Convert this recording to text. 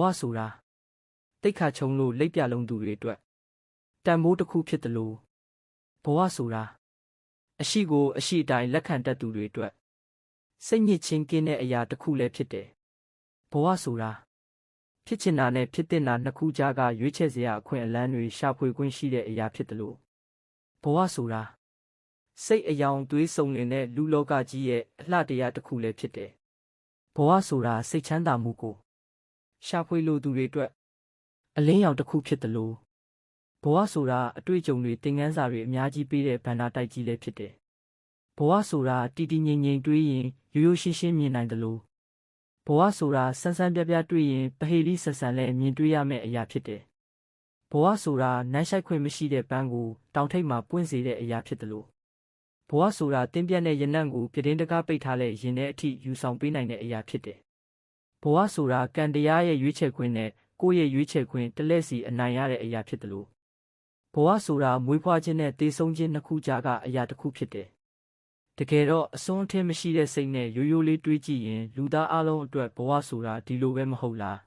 ဝဆိုတာတိတ်ခါချုံလို့လက်ပြလုံးသူတွေအတွက်တန်ဖိုးတစ်ခုဖြစ်တယ်လို့ဘဝဆိုတာအရှိကိုအရှိအတိုင်းလက်ခံတတ်သူတွေအတွက်စိတ်ညစ်ချင်းကင်းတဲ့အရာတစ်ခုလည်းဖြစ်တယ်ဘဝဆိုတာဖြစ်ချင်တာနဲ့ဖြစ်တဲ့နာနှစ်ခုကြားကရွေးချယ်စရာအခွင့်အလမ်းတွေရှာဖွေခွင့်ရှိတဲ့အရာဖြစ်တယ်လို့ဘဝဆိုတာစိတ်အယောင်သွေးစုံနေတဲ့လူလောကကြီးရဲ့အလှတရားတစ်ခုလည်းဖြစ်တယ်ဘဝဆိုတာစိတ်ချမ်းသာမှုကို ရှာဖွေလိုသူတွေအတွက်အလင်းရောင်တစ်ခုဖြစ်တယ်လို့ဘဝဆိုတာအတွေ့အကြုံတွေသင်ခန်းစာတွေအများကြီးပေးတဲ့ဗန္ဒာတိုက်ကြီးလည်းဖြစ်တယ်ဘဝဆိုတာတည်တည်ငြိမ်ငြိမ်တွေးရင်ရိုးရိုးရှင်းရှင်းမြင်နိုင်တယ်လို့ဘဝဆိုတာဆန်းဆန်းပြပြတွေးရင်ပဟေလိဆက်ဆန်လည်းမြင်တွေ့ရမယ့်အရာဖြစ်တယ်ဘဝဆိုတာနမ်းရှိုက်ခွင့်မရှိတဲ့ပန်းကိုတောင်ထိပ်မှာပွင့်စေတဲ့အရာဖြစ်တယ်လို့ဘဝဆိုတာတင်းပြတ်တဲ့ရနံ့ကိုပြတင်းတကားပိတ်ထားတဲ့ရင်ထဲအထိယူဆောင်ပေးနိုင်တဲ့အရာဖြစ်တယ် ဘဝဆိုတာကံတရားရဲ့ရွေးချယ်ခွင့်နဲ့ကိုယ့်ရဲ့ရွေးချယ်ခွင့်တစ်လက်စီအနိုင်ရတဲ့အရာဖြစ်တယ်လို့ဘဝဆိုတာမွေးဖွားခြင်းနဲ့တေဆုံးခြင်းနှစ်ခုကြားကအရာတစ်ခုဖြစ်တယ်တကယ်တော့အစွန်းအထင်းမရှိတဲ့စိတ်နဲ့ရိုးရိုးလေးတွေးကြည့်ရင်လူသားအလုံးအတွက်ဘဝဆိုတာဒီလိုပဲမဟုတ်လား